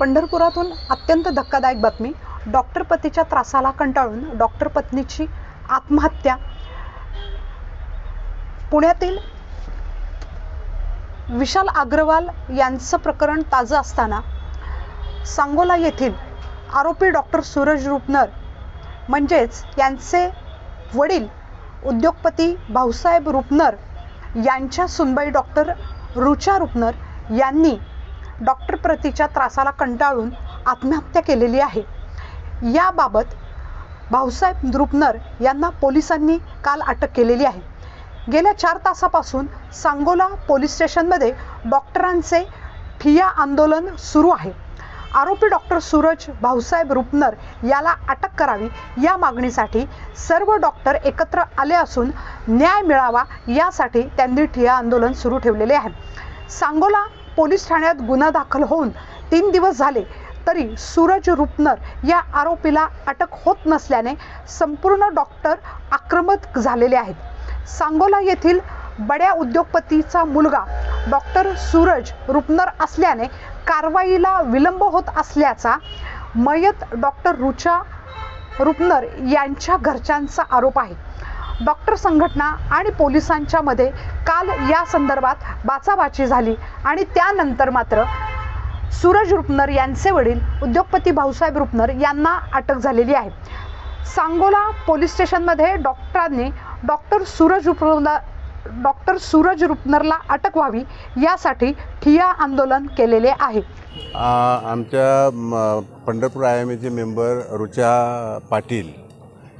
पंढरपुरातून अत्यंत धक्कादायक बातमी. डॉक्टर पतीच्या त्रासाला कंटाळून डॉक्टर पत्नीची आत्महत्या. पुण्यातील विशाल अग्रवाल यांचं प्रकरण ताजं असताना सांगोला येथील आरोपी डॉक्टर सूरज रुपनर म्हणजेच यांचे वडील उद्योगपती भाऊसाहेब रुपनर यांच्या सुनबाई डॉक्टर रुचा रुपनर यांनी डॉक्टर प्रतीच्या त्रासाला कंटाळून आत्महत्या केलेली आहे. याबाबत भाऊसाहेब रुपनर यांना पोलिसांनी काल अटक केलेली आहे. गेल्या चार तासापासून सांगोला पोलीस स्टेशनमध्ये डॉक्टरांचे ठिया आंदोलन सुरू आहे. आरोपी डॉक्टर सूरज भाऊसाहेब रुपनर याला अटक करावी या मागणीसाठी सर्व डॉक्टर एकत्र आले असून न्याय मिळावा यासाठी त्यांनी ठिया आंदोलन सुरू ठेवलेले आहे. सांगोला पोलीस ठाण्यात गुन्हा दाखल होऊन तीन दिवस झाले तरी सूरज रुपनर या आरोपीला अटक होत नसल्याने संपूर्ण डॉक्टर आक्रमक झालेले आहेत. सांगोला येथील बड्या उद्योगपतीचा मुलगा डॉक्टर सूरज रुपनर असल्याने कारवाईला विलंब होत असल्याचा मयत डॉक्टर रुचा रुपनर यांच्या घरच्यांचा आरोप आहे. डॉक्टर संघटना आणि पोलिसांच्या मध्ये काल या संदर्भात बाचाबाची झाली. आणि त्यानंतर मात्र सूरज रुपनर यांचे वडील उद्योगपती भाऊसाहेब रुपनर यांना अटक झालेली आहे. सांगोला पोलीस स्टेशनमध्ये डॉक्टरांनी डॉक्टर सूरज रुपनर डॉक्टर सूरज रुपनरला अटक व्हावी यासाठी ठिया आंदोलन केलेले आहे. आमच्या पंढरपूर आय एम एचे मेंबर रुचा पाटील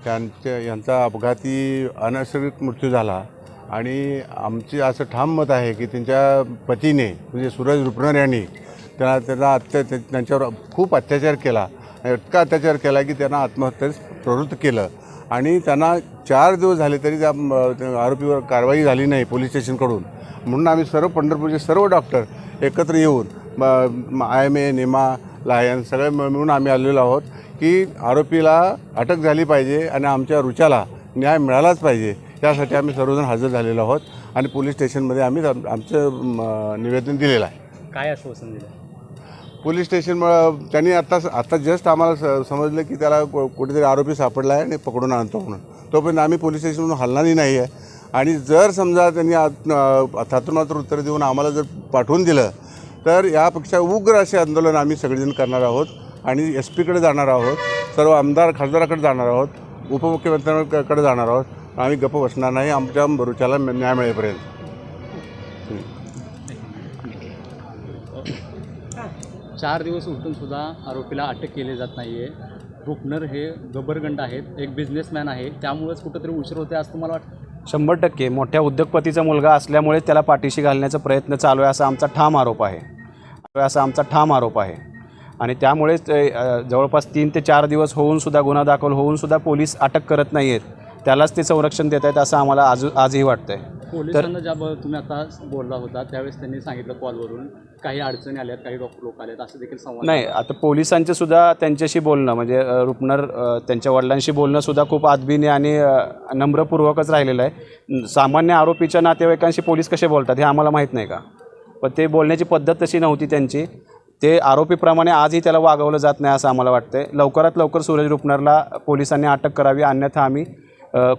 त्यांच्या यांचा अपघाती अनैसर्गिक मृत्यू झाला. आणि आमचे असं ठाम मत आहे की त्यांच्या पतीने म्हणजे सूरज रुपनर यांनी त्यांना त्यांना अत्या त्यांच्यावर खूप अत्याचार केला. इतका अत्याचार केला की त्यांना आत्महत्येस प्रवृत्त केलं. आणि त्यांना चार दिवस झाले तरी त्या त्या आरोपीवर कारवाई झाली नाही पोलीस स्टेशनकडून. म्हणून आम्ही सर्व पंढरपूरचे सर्व डॉक्टर एकत्र येऊन I M A Nima lion सगळे मिळ- मिळून आम्ही आलेलो आहोत की आरोपीला अटक झाली पाहिजे आणि आमच्या रुचाला न्याय मिळालाच पाहिजे. यासाठी आम्ही सर्वजण हजर झालेलो आहोत आणि पोलीस स्टेशनमध्ये आम्ही आम- आमचं निवेदन दिलेलं आहे. काय आश्वासन दिलं? पोलीस स्टेशन त्यांनी आत्ता आता जस्ट आम्हाला स समजलं की त्याला कुठेतरी आरोपी सापडला आहे आणि पकडून आणतो म्हणून. तोपर्यंत आम्ही पोलीस स्टेशनवरून हलणारही नाही आहे आणि जर समजा त्यांनी थातून मात्र उत्तर देऊन आम्हाला जर पाठवून दिलं तर यापेक्षा उग्र असे आंदोलन आम्ही सगळेजण करणार आहोत आणि एस पीकडे जाणार आहोत सर्व आमदार खासदाराकडे जाणार आहोत उपमुख्यमंत्र्यांकडे जाणार आहोत. आम्ही गप्प बसणार नाही आमच्या रुचाला न्याय मिळेपर्यंत. चार दिवस उलटून सुद्धा आरोपीला अटक केली जात नाही आहे रुपनर हे गबरगंड आहेत एक बिझनेसमॅन आहे. त्यामुळेच कुठंतरी उशीर होते असं तुम्हाला वाटतं? शंभर टक्के. मोठ्या उद्योगपतीचा मुलगा असल्यामुळे त्याला पाठीशी घालण्याचा प्रयत्न चालू आहे असा आमचा ठाम आरोप आहे. असा आमचा ठाम आरोप आहे. आणि त्यामुळेच जवळपास तीन ते चार दिवस होऊनसुद्धा गुन्हा दाखल होऊन सुद्धा पोलीस अटक करत नाही आहेत त्यालाच ते संरक्षण देत आहेत असं आम्हाला आज आजही वाटतं आहे पोलिसांना ज्या तुम्ही आता बोलला होता त्यावेळेस त्यांनी सांगितलं कॉलवरून काही अडचणी आल्यात काही डॉक्टर लोक आलेत असं देखील संवाद नाही आता पोलिसांचं सुद्धा त्यांच्याशी बोलणं म्हणजे रुपनर त्यांच्या वडिलांशी बोलणं सुद्धा खूप आदबीने आणि नम्रपूर्वकच राहिलेलं आहे. सामान्य आरोपीच्या नातेवाईकांशी पोलीस कसे बोलतात हे आम्हाला माहीत नाही का? पण ते बोलण्याची पद्धत तशी नव्हती त्यांची. ते आरोपीप्रमाणे आजही त्याला वागवलं जात नाही असं आम्हाला वाटतं लवकरात लवकर सूरज रुपनरला पोलिसांनी अटक करावी अन्यथा आम्ही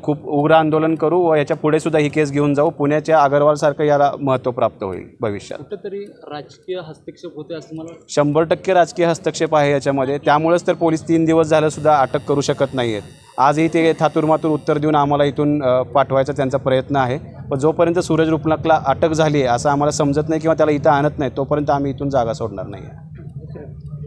खूप उग्र आंदोलन करू व याच्यापुढे सुद्धा ही केस घेऊन जाऊ. पुण्याच्या अगरवालसारखं याला महत्त्व प्राप्त होईल भविष्यात. कुठंतरी राजकीय हस्तक्षेप होते असं मला शंभर टक्के राजकीय हस्तक्षेप आहे याच्यामध्ये. त्यामुळेच तर पोलीस तीन दिवस झालं सुद्धा अटक करू शकत नाही आहेत आजही ते थातुरमातूर उत्तर देऊन आम्हाला इथून पाठवायचा त्यांचा प्रयत्न आहे. पण जोपर्यंत सूरज रुपनाकला अटक झाली आहे असं आम्हाला समजत नाही किंवा त्याला इथं आणत नाही तोपर्यंत आम्ही इथून जागा सोडणार नाही आहे.